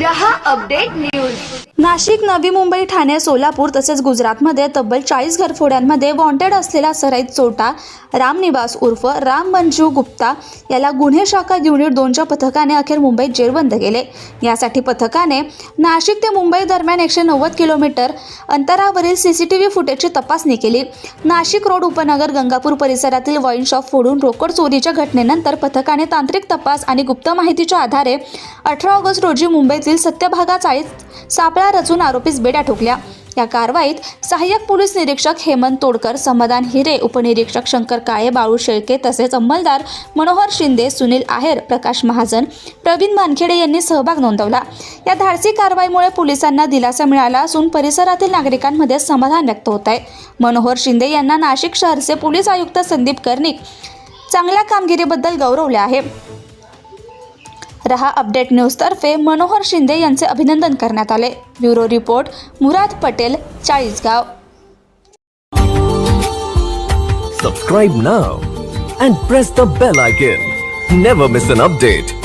रहा update news. Nashik Navi Mumbai Thane Solapur तसेच गुजरातमध्ये तब्बल चाळीस घरफोड्यांमध्ये वॉन्टेड असलेला सराईत चोटा रामनिवास उर्फ राम मंजू गुप्ता याला गुन्हे शाखा युनिट दोनच्या पथकाने अखेर मुंबईत जेरबंद केले. यासाठी पथकाने नाशिक ते मुंबई दरम्यान एकशे नव्वद किलोमीटर अंतरावरील सी सी टी व्ही फुटेजची तपासणी केली. नाशिक रोड उपनगर गंगापूर परिसरातील वाईन शॉप फोडून रोकड चोरीच्या घटनेनंतर पथकाने तांत्रिक तपास आणि गुप्त माहितीच्या आधारे अठरा ऑगस्ट रोजी मुंबईतील सत्यभागा चाळीत सापळा रचून आरोपीस बेड्या ठोकल्या. या कारवाईत सहाय्यक पोलीस निरीक्षक हेमंत तोडकर समाधान हिरे उपनिरीक्षक शंकर काळे बाळू शेळके तसेच अंमलदार मनोहर शिंदे सुनील आहेर प्रकाश महाजन प्रवीण मानखेडे यांनी सहभाग नोंदवला. या धाडसी कारवाईमुळे पोलिसांना दिलासा मिळाला असून परिसरातील नागरिकांमध्ये समाधान व्यक्त होत आहे मनोहर शिंदे यांना नाशिक शहरचे पोलीस आयुक्त संदीप कर्णिक चांगल्या कामगिरीबद्दल गौरवले आहे. रहा अपडेट न्यूजतर्फे मनोहर शिंदे यांचे अभिनंदन करण्यात आले. Bureau report Murad Patel Chalisgaon. Subscribe now and press the bell icon never miss an update